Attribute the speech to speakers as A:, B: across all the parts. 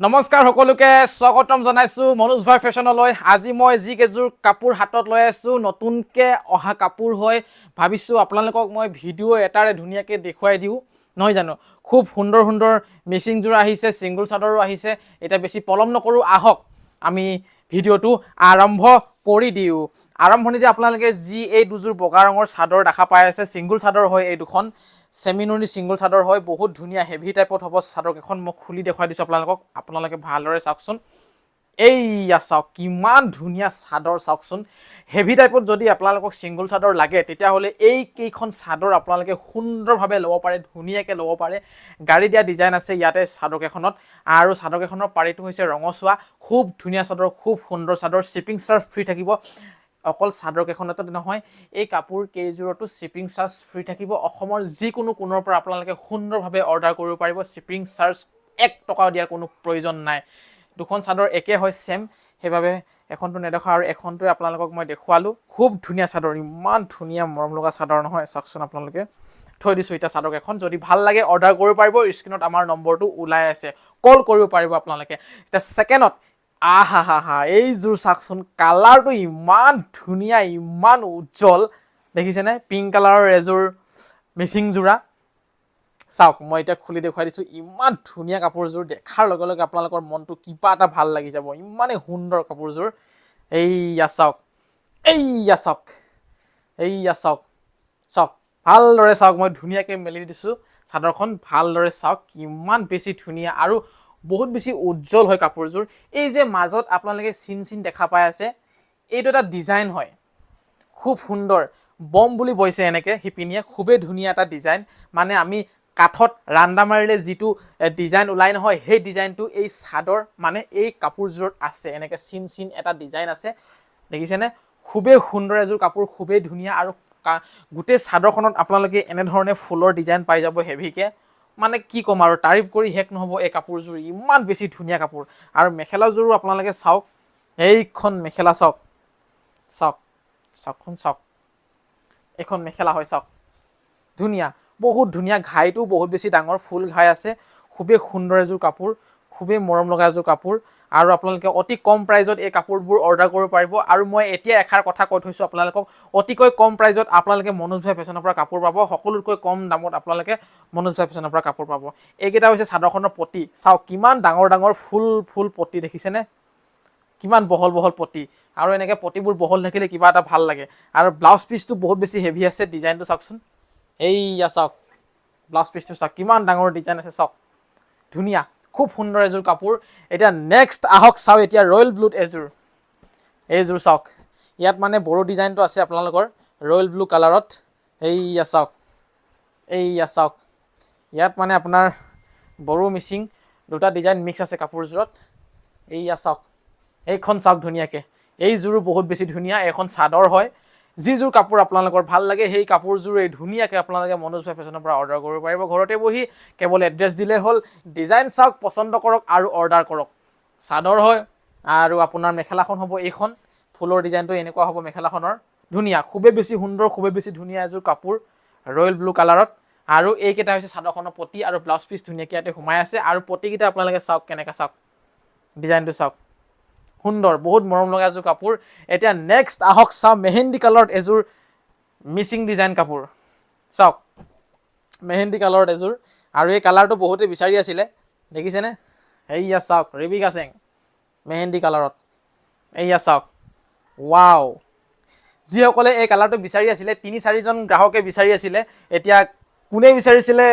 A: নমস্কাৰ সকলোকে স্বাগতম জনাইছোঁ মনোজ ভাই ফেশ্বনলৈ। আজি মই যি কেইযোৰ কাপোৰ হাতত লৈ আছোঁ নতুনকৈ অহা কাপোৰ হয় ভাবিছোঁ আপোনালোকক মই ভিডিঅ' এটাৰে ধুনীয়াকৈ দেখুৱাই দিওঁ। নহয় জানো? খুব সুন্দৰ সুন্দৰ মিচিংযোৰ আহিছে ছিংগুল চাদৰো আহিছে। এতিয়া বেছি পলম নকৰোঁ আহক আমি ভিডিঅ'টো আৰম্ভ কৰি দিওঁ। আৰম্ভণিতে আপোনালোকে যি এই দুযোৰ বগা ৰঙৰ চাদৰ দেখা পাই আছে ছিংগুল চাদৰ হয় এই দুখন। চেমিনুনি ছিংগুল চাদৰ হয় বহুত ধুনীয়া হেভি টাইপত হ'ব চাদৰকেইখন মই খুলি দেখুৱাই দিছোঁ আপোনালোকক আপোনালোকে ভালদৰে চাওকচোন। এইয়া চাওক কিমান ধুনীয়া চাদৰ চাওকচোন। হেভি টাইপত যদি আপোনালোকক ছিংগুল চাদৰ লাগে তেতিয়াহ'লে এই কেইখন চাদৰ আপোনালোকে সুন্দৰভাৱে ল'ব পাৰে ধুনীয়াকৈ ল'ব পাৰে। গাড়ী দিয়া ডিজাইন আছে ইয়াতে চাদৰকেইখনত আৰু চাদৰকেইখনৰ পাৰিটো হৈছে ৰঙচুৱা। খুব ধুনীয়া চাদৰ খুব সুন্দৰ চাদৰ শ্বিপিং চাৰ্জ ফ্ৰী থাকিব। অকল চাদৰকেইখনতে নহয় এই কাপোৰ কেইযোৰতো শ্বিপিং চাৰ্জ ফ্ৰী থাকিব। অসমৰ যিকোনো কোণৰ পৰা আপোনালোকে সুন্দৰভাৱে অৰ্ডাৰ কৰিব পাৰিব। শ্বিপিং চাৰ্জ এক টকাও দিয়াৰ কোনো প্ৰয়োজন নাই। দুখন চাদৰ একে হয় ছেম সেইবাবে এখনটো নেদেখা আৰু এখনটোৱে আপোনালোকক মই দেখুৱালোঁ। খুব ধুনীয়া চাদৰ ইমান ধুনীয়া মৰম লগা চাদৰ নহয়। চাওকচোন আপোনালোকে। থৈ দিছোঁ এতিয়া চাদৰকেইখন যদি ভাল লাগে অৰ্ডাৰ কৰিব পাৰিব স্ক্ৰীণত আমাৰ নম্বৰটো ওলাই আছে। কল কৰিব পাৰিব আপোনালোকে। এতিয়া ছেকেণ্ডত আহা হা হা এইযোৰ চাওকচোন কালাৰটো ইমান ধুনীয়া ইমান উজ্জ্বল। দেখিছেনে? পিংক কালাৰৰ এযোৰ মিচিং যোৰা চাওক মই এতিয়া খুলি দেখুৱাই দিছোঁ ইমান ধুনীয়া কাপোৰযোৰ। দেখাৰ লগে লগে আপোনালোকৰ মনটো কিবা এটা ভাল লাগি যাব। ইমানেই সুন্দৰ কাপোৰযোৰ। এইয়া চাওক এইয়া চাওক এইয়া চাওক চাওক ভালদৰে চাওক মই ধুনীয়াকৈ মেলি দিছোঁ। চাদৰখন ভালদৰে চাওক কিমান বেছি ধুনীয়া। আৰু বহুত বেছি উজ্জ্বল হয় কাপোৰযোৰ। এই যে মাজত আপোনালোকে চিন চিন দেখা পাই আছে এইটো এটা ডিজাইন হয়। খুব সুন্দৰ বম বুলি বৈছে এনেকৈ শিপিনীয়ে খুবেই ধুনীয়া এটা ডিজাইন। মানে আমি কাঠত ৰান্দা মাৰিলে যিটো ডিজাইন ওলাই নহয় সেই ডিজাইনটো এই চাদৰ মানে এই কাপোৰযোৰত আছে। এনেকৈ চিন চিন এটা ডিজাইন আছে। দেখিছেনে? খুবেই সুন্দৰ এযোৰ কাপোৰ খুবেই ধুনীয়া আৰু গোটেই চাদৰখনত আপোনালোকে এনেধৰণে ফুলৰ ডিজাইন পাই যাব হেভিকৈ। মানে কি ক'ম আৰু তাৰিফ কৰি শেষ নহ'ব এই কাপোৰযোৰ। ইমান বেছি ধুনীয়া কাপোৰ। আৰু মেখেলাযোৰো আপোনালোকে চাওক। এইখন মেখেলা চাওক। চাওক। চাওকচোন চাওক। এইখন মেখেলা হয় চাওক। ধুনীয়া। বহুত ধুনীয়া ঘাইটো বহুত বেছি ডাঙৰ। ফুল ঘাই আছে। খুবেই সুন্দৰ এযোৰ কাপোৰ। খুবেই মৰম লগা এযোৰ কাপোৰ। আৰু আপোনালোকে অতি কম প্ৰাইজত এই কাপোৰবোৰ অৰ্ডাৰ কৰিব পাৰিব। আৰু মই এতিয়া এষাৰ কথা কৈ থৈছোঁ আপোনালোকক অতিকৈ কম প্ৰাইজত আপোনালোকে মনোজ ভাই ফেশ্বনৰ পৰা কাপোৰ পাব সকলোতকৈ কম দামত আপোনালোকে মনোজ ভাই ফেশ্বনৰ পৰা কাপোৰ পাব। এইকেইটা হৈছে চাদৰখনৰ পতি চাওক কিমান ডাঙৰ ডাঙৰ ফুল ফুল পতি দেখিছেনে? কিমান বহল বহল পতি আৰু এনেকৈ পতিবোৰ বহল থাকিলে কিবা এটা ভাল লাগে। আৰু ব্লাউজ পিচটো বহুত বেছি হেভি আছে ডিজাইনটো চাওকচোন। এইয়া চাওক ব্লাউজ পিচটো চাওক কিমান ডাঙৰ ডিজাইন আছে চাওক। ধুনীয়া। খুব সুন্দৰ এযোৰ কাপোৰ। এতিয়া নেক্সট আহক চাওক এতিয়া ৰয়েল ব্লুত এযোৰ। এইযোৰ চাওক। ইয়াত মানে বড়ো ডিজাইনটো আছে আপোনালোকৰ। ৰয়েল ব্লু কালাৰত এইয়া চাওক। এইয়া চাওক। ইয়াত মানে আপোনাৰ বড়ো মিচিং দুটা ডিজাইন মিক্স আছে কাপোৰযোৰত। এইয়া চাওক। এইখন চাওক ধুনীয়াকৈ। এইযোৰো বহুত বেছি ধুনীয়া। এইখন চাদৰ হয়। যিযোৰ কাপোৰ আপোনালোকৰ ভাল লাগে সেই কাপোৰযোৰ এই ধুনীয়াকৈ আপোনালোকে মনোজ ভাই ফেশ্বনৰ পৰা অৰ্ডাৰ কৰিব পাৰিব। ঘৰতে বহি কেৱল এড্ৰেছ দিলেই হ'ল ডিজাইন চাওক পচন্দ কৰক আৰু অৰ্ডাৰ কৰক। চাদৰ হয় আৰু আপোনাৰ মেখেলাখন হ'ব এইখন। ফুলৰ ডিজাইনটো এনেকুৱা হ'ব মেখেলাখনৰ। ধুনীয়া খুবেই বেছি সুন্দৰ খুবেই বেছি ধুনীয়া এযোৰ কাপোৰ ৰয়েল ব্লু কালাৰত আৰু এইকেইটা হৈছে চাদৰখনৰ পতি আৰু ব্লাউজ পিচ ধুনীয়াকৈ ইয়াতে সোমাই আছে। আৰু পতিকেইটা আপোনালোকে চাওক কেনেকৈ চাওক। ডিজাইনটো চাওক। সুন্দৰ, বহুত মৰম লগা এযোৰ কাপোৰ। এতিয়া নেক্সট আহক, চাওঁ মেহেন্দি কালাৰত এযোৰ মিচিং ডিজাইন কাপোৰ। চাওক, মেহেন্দি কালাৰত এযোৰ। আৰু এই কালাৰটো বহুতে বিচাৰি আছিলে, দেখিছেনে? এইয়া চাওক, ৰেবিকা চেং মেহেন্দি কালাৰত। এইয়া চাওক ৱাও যিসকলে এই কালাৰটো বিচাৰি আছিলে, তিনি চাৰিজন গ্ৰাহকে বিচাৰি আছিলে, এতিয়া কোনে বিচাৰিছিলে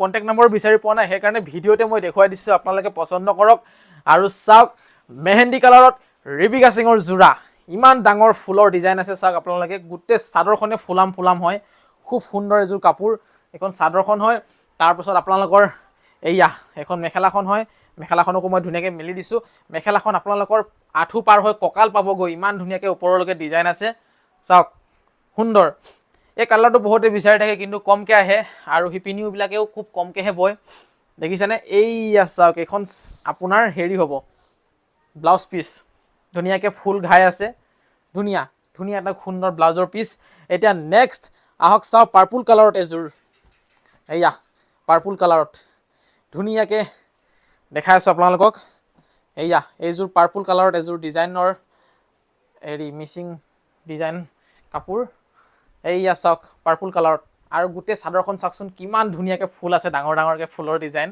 A: কণ্টেক্ট নম্বৰ বিচাৰি পোৱা নাই, সেইকাৰণে ভিডিঅ'তে মই দেখুৱাই দিছোঁ, আপোনালোকে পচন্দ কৰক। আৰু চাওক মেহেন্দি কালাৰত ৰিবিকা সিঙৰ যোৰা। ইমান ডাঙৰ ফুলৰ ডিজাইন আছে চাওক আপোনালোকে। গোটেই চাদৰখনে ফুলাম ফুলাম হয়। খুব সুন্দৰ এযোৰ কাপোৰ। এইখন চাদৰখন হয়। তাৰপাছত আপোনালোকৰ এইয়া এখন মেখেলাখন হয়। মেখেলাখনকো মই ধুনীয়াকৈ মেলি দিছোঁ। মেখেলাখন আপোনালোকৰ আঁঠু পাৰ হৈ কঁকাল পাবগৈ। ইমান ধুনীয়াকৈ ওপৰলৈকে ডিজাইন আছে। চাওক সুন্দৰ। এই কালাৰটো বহুতে বিচাৰি থাকে কিন্তু কমকৈ আহে। আৰু শিপিনীবিলাকেও খুব কমকৈহে বয়। দেখিছেনে? এইয়া চাওক এইখন আপোনাৰ হেৰি হ'ব। Blouse piece. ধুনীয়াকৈ ফুল ঘাই আছে। ধুনীয়া ধুনীয়া এটা সুন্দৰ ব্লাউজৰ পিচ। এতিয়া নেক্সট আহক চাওঁ পাৰ্পুল কালাৰত এযোৰ। এয়া পাৰ্পুল কালাৰত ধুনীয়াকৈ দেখাই আছোঁ আপোনালোকক। এইয়া, এইযোৰ পাৰ্পল কালাৰত এযোৰ ডিজাইনৰ হেৰি মিচিং ডিজাইন কাপোৰ। এইয়া চাওক পাৰ্পল কালাৰত আৰু গোটেই চাদৰখন চাওকচোন, কিমান ধুনীয়াকৈ ফুল আছে, ডাঙৰ ডাঙৰকৈ ফুলৰ ডিজাইন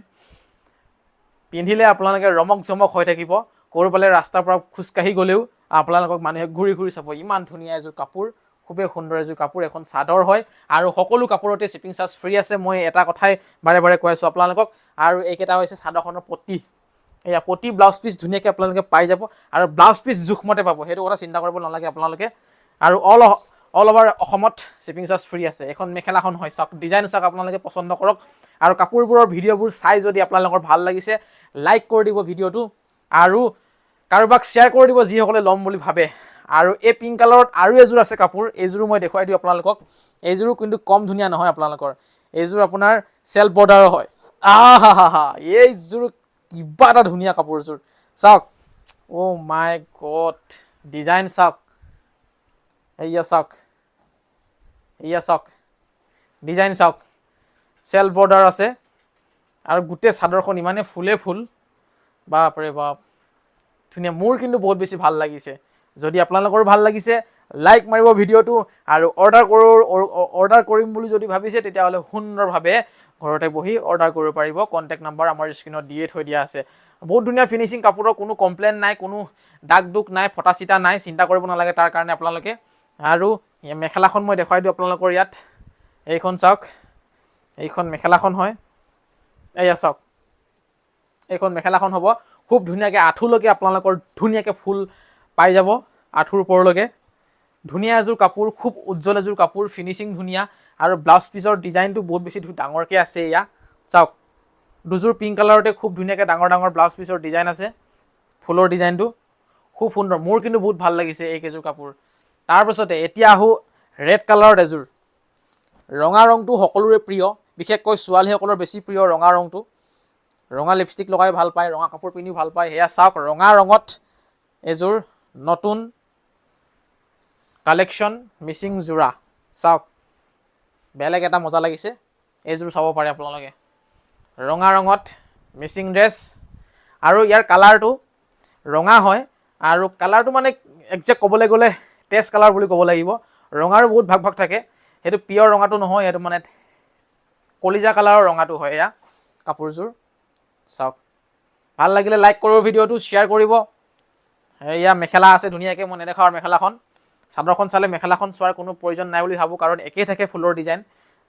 A: পিন্ধিলে আপোনালোকে ৰমক জমক হৈ থাকিব। ক'ৰবালৈ ৰাস্তাৰ পৰা খোজকাঢ়ি গ'লেও আপোনালোকক মানুহে ঘূৰি ঘূৰি চাব। ইমান ধুনীয়া এযোৰ কাপোৰ খুবেই সুন্দৰ এযোৰ কাপোৰ এখন চাদৰ হয় আৰু সকলো কাপোৰতে শ্বিপিং চাৰ্জ ফ্ৰী আছে। মই এটা কথাই বাৰে বাৰে কৈ আছোঁ আপোনালোকক। আৰু এইকেইটা হৈছে চাদৰখনৰ পতি। এয়া প্ৰতি ব্লাউজ পিচ ধুনীয়াকৈ আপোনালোকে পাই যাব আৰু ব্লাউজ পিচ জোখমতে পাব। সেইটো কথা চিন্তা কৰিব নালাগে আপোনালোকে। আৰু অল অল অভাৰ অসমত শ্বিপিং চাৰ্জ ফ্ৰী আছে। এখন মেখেলাখন হয় চাওক ডিজাইন চাওক আপোনালোকে পচন্দ কৰক। আৰু কাপোৰবোৰৰ ভিডিঅ'বোৰ চাই যদি আপোনালোকৰ ভাল লাগিছে লাইক কৰি দিব ভিডিঅ'টো। আৰু কাৰোবাক শ্বেয়াৰ কৰি দিব যিসকলে ল'ম বুলি ভাবে। আৰু এই পিংক কালাৰত আৰু এযোৰ আছে কাপোৰ এইযোৰো মই দেখুৱাই দিওঁ আপোনালোকক। এইযোৰো কিন্তু কম ধুনীয়া নহয় আপোনালোকৰ। এইযোৰ আপোনাৰ চেল্ফ বৰ্ডাৰৰ হয়। আহ এইযোৰ কিবা এটা ধুনীয়া কাপোৰযোৰ। চাওক অ' মাই গড ডিজাইন চাওক। এইয়া চাওক এইয়া চাওক। ডিজাইন চাওক। চেল্ফ বৰ্ডাৰ আছে। আৰু গোটেই চাদৰখন ইমানেই ফুলে ফুল। বাপৰে বাপ। ধুনীয়া মোৰ কিন্তু বহুত বেছি ভাল লাগিছে। যদি আপোনালোকৰো ভাল লাগিছে লাইক মাৰিব ভিডিঅ'টো আৰু অৰ্ডাৰ কৰোঁ অৰ্ডাৰ কৰিম বুলি যদি ভাবিছে তেতিয়াহ'লে সুন্দৰভাৱে ঘৰতে বহি অৰ্ডাৰ কৰিব পাৰিব। কণ্টেক্ট নাম্বাৰ আমাৰ স্ক্ৰীণত দিয়ে থৈ দিয়া আছে। বহুত ধুনীয়া ফিনিচিং কাপোৰৰ কোনো কমপ্লেইন নাই কোনো দাগ দুখ নাই ফটা চিটা নাই চিন্তা কৰিব নালাগে তাৰ কাৰণে আপোনালোকে। আৰু মেখেলাখন মই দেখুৱাই দিওঁ আপোনালোকৰ ইয়াত। এইখন চাওক এইখন মেখেলাখন হয়। এয়া চাওক এইখন মেখেলাখন হ'ব। খুব ধুনীয়াকৈ আঁঠুলৈকে আপোনালোকৰ ধুনীয়াকৈ ফুল পাই যাব আঁঠুৰ ওপৰলৈকে। ধুনীয়া এযোৰ কাপোৰ খুব উজ্জ্বল এযোৰ কাপোৰ ফিনিচিং ধুনীয়া আৰু ব্লাউজ পিচৰ ডিজাইনটো বহুত বেছি ডাঙৰকৈ আছে এয়া। চাওক দুযোৰ পিংক কালাৰতে খুব ধুনীয়াকৈ ডাঙৰ ডাঙৰ ব্লাউজ পিচৰ ডিজাইন আছে ফুলৰ ডিজাইনটো খুব সুন্দৰ মোৰ কিন্তু বহুত ভাল লাগিছে এইকেইযোৰ কাপোৰ। তাৰপাছতে এতিয়া আহোঁ ৰেড কালাৰত এযোৰ। ৰঙা ৰংটো সকলোৰে প্ৰিয় বিশেষকৈ ছোৱালীসকলৰ বেছি প্ৰিয় ৰঙা ৰংটো। ৰঙা লিপষ্টিক লগাই ভালো পায়, ৰঙা কাপোৰ পিন্ধিও ভালো পায়। সেয়া চাওক, ৰঙা ৰঙত এযোৰ নতুন কালেকশ্যন মিচিং যোৰা। চাওক, বেলেগ এটা মজা লাগিছে। এইযোৰ চাব পাৰে আপোনালোকে। ৰঙা ৰঙত মিচিং ড্ৰেছ আৰু ইয়াৰ কালাৰটো ৰঙা হয় আৰু কালাৰটো মানে একজেক্ট ক'বলৈ গ'লে টেষ্ট কালাৰ বুলি ক'ব লাগিব। ৰঙাৰো বহুত ভাগ ভাগ থাকে। সেইটো পিয়ৰ ৰঙাটো নহয়, সেইটো মানে কলিজা কালাৰৰ ৰঙাটো হয় এয়া কাপোৰযোৰ। চাওক। ভাল লাগিলে লাইক কৰিব ভিডিঅ'টো শ্বেয়াৰ কৰিব। এয়া মেখেলা আছে ধুনীয়াকৈ মই নেদেখাওঁ আৰু মেখেলাখন। চাদৰখন চালে মেখেলাখন চোৱাৰ কোনো প্ৰয়োজন নাই বুলি ভাবোঁ কাৰণ একেই থাকে ফুলৰ ডিজাইন।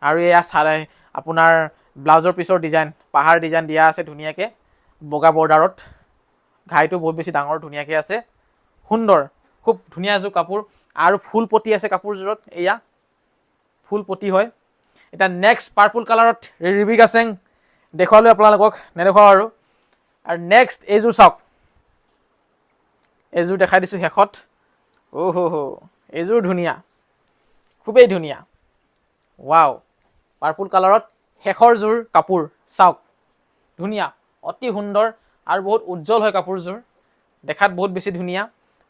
A: আৰু এয়া চালে আপোনাৰ ব্লাউজৰ পিছৰ ডিজাইন পাহাৰ ডিজাইন দিয়া আছে ধুনীয়াকৈ বগা বৰ্ডাৰত। ঘাইটো বহুত বেছি ডাঙৰ ধুনীয়াকৈ আছে। সুন্দৰ খুব ধুনীয়া এযোৰ কাপোৰ। আৰু ফুল পটি আছে কাপোৰযোৰত এয়া। ফুল পটি হয়। এতিয়া নেক্সট পাৰ্পল কালাৰত ৰিবি গাছেং দেখুৱালোঁ আপোনালোকক নেদেখুৱাওঁ আৰু। আৰু নেক্সট এইযোৰ চাওক। এইযোৰ দেখাই দিছোঁ শেষত। অ' হ' এইযোৰ ধুনীয়া। খুবেই ধুনীয়া। ৱাও পাৰ্পল কালাৰত শেষৰ যোৰ কাপোৰ চাওক। ধুনীয়া অতি সুন্দৰ আৰু বহুত উজ্জ্বল হয় কাপোৰযোৰ। দেখাত বহুত বেছি ধুনীয়া।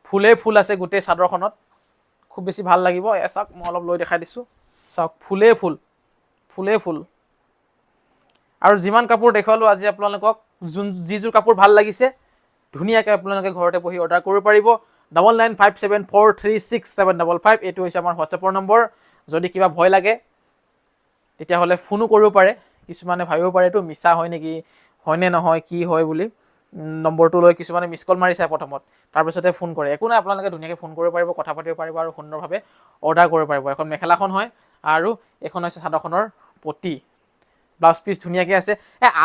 A: ফুলেই ফুল আছে গোটেই চাদৰখনত। খুব বেছি ভাল লাগিব। এয়া চাওক মই অলপ লৈ দেখাই দিছোঁ। চাওক ফুলেই ফুল। ফুলেই ফুল। আৰু যিমান কাপোৰ দেখুৱালোঁ আজি আপোনালোকক যোন যিযোৰ কাপোৰ ভাল লাগিছে ধুনীয়াকৈ আপোনালোকে ঘৰতে বহি অৰ্ডাৰ কৰিব পাৰিব। Double nine five seven four three six seven double five এইটো হৈছে আমাৰ হোৱাটছএপৰ নম্বৰ যদি কিবা ভয় লাগে তেতিয়াহ'লে ফোনো কৰিব পাৰে। কিছুমানে ভাবিব পাৰে এইটো মিছা হয় নেকি? হয়নে নহয়? কি হয়? বুলি। নম্বৰটো লৈ কিছুমানে মিছ কল মাৰি চায় প্ৰথমত। তাৰপিছতে ফোন কৰে। একো নাই আপোনালোকে ধুনীয়াকৈ ফোন কৰিব পাৰিব কথা পাতিব পাৰিব আৰু সুন্দৰভাৱে অৰ্ডাৰ কৰিব পাৰিব। এখন মেখেলাখন হয় আৰু এইখন হৈছে চাদৰখনৰ পতি ব্লাউজ পিচ ধুনীয়াকৈ আছে।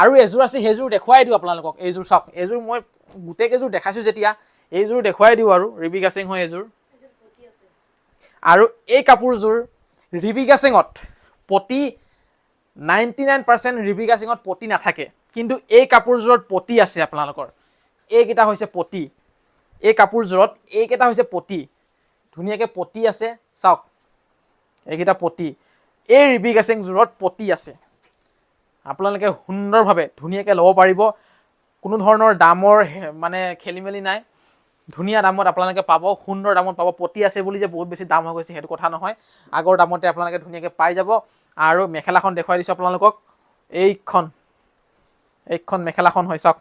A: আৰু এযোৰ আছে, সেইযোৰ দেখুৱাই দিওঁ আপোনালোকক। এইযোৰ চাওক, এইযোৰ মই গোটেইকেইযোৰ দেখাইছোঁ যেতিয়া, এইযোৰ দেখুৱাই দিওঁ আৰু ৰিবি গাছিং হয় এইযোৰ আৰু এই কাপোৰযোৰ ৰিবি গাছিঙত পতি নাইণ্টি নাইন পাৰ্চেণ্ট ৰিবি গাছিঙত পতি নাথাকে। কিন্তু এই কাপোৰযোৰত পতি আছে আপোনালোকৰ। এইকেইটা হৈছে পতি। এই কাপোৰযোৰত এইকেইটা হৈছে পতি। ধুনীয়াকৈ পতি আছে, চাওক। এইকেইটা পতি। এই ৰিবি গাছিংযোৰত পতি আছে। আপোনালোকে সুন্দৰভাৱে ধুনীয়াকৈ ল'ব পাৰিব। কোনো ধৰণৰ দামৰ মানে খেলি মেলি নাই। ধুনীয়া দামত আপোনালোকে পাব সুন্দৰ দামত পাব। পতি আছে বুলি যে বহুত বেছি দাম হৈ গৈছে সেইটো কথা নহয়। আগৰ দামতে আপোনালোকে ধুনীয়াকৈ পাই যাব। আৰু মেখেলাখন দেখুৱাই দিছোঁ আপোনালোকক। এইখন এইখন মেখেলাখন হয় চাওক।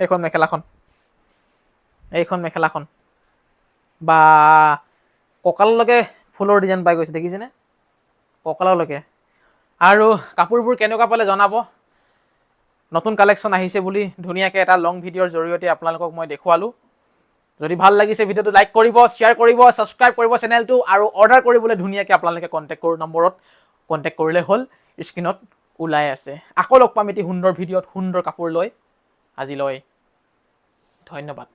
A: এইখন মেখেলাখন। এইখন মেখেলাখন। বা কঁকাললৈকে ফুলৰ ডিজাইন পাই গৈছে দেখিছেনে? কঁকাললৈকে। আৰু কাপোৰবোৰ কেনেকুৱা পালে জনাব? নতুন কালেকশ্যন আহিছে বুলি ধুনীয়াকৈ এটা লং ভিডিঅ'ৰ জৰিয়তে আপোনালোকক মই দেখুৱালোঁ। যদি ভাল লাগিছে ভিডিঅ'টো লাইক কৰিব শ্বেয়াৰ কৰিব ছাবস্ক্ৰাইব কৰিব চেনেলটো আৰু অৰ্ডাৰ কৰিবলৈ ধুনীয়াকৈ আপোনালোকে কণ্টেক্ট কৰোঁ নম্বৰত। কণ্টেক্ট কৰিলে হ'ল স্ক্ৰীণত ওলাই আছে। আকৌ লগ পাম এটি সুন্দৰ ভিডিঅ'ত সুন্দৰ কাপোৰ লৈ। আজিলৈ ধন্যবাদ।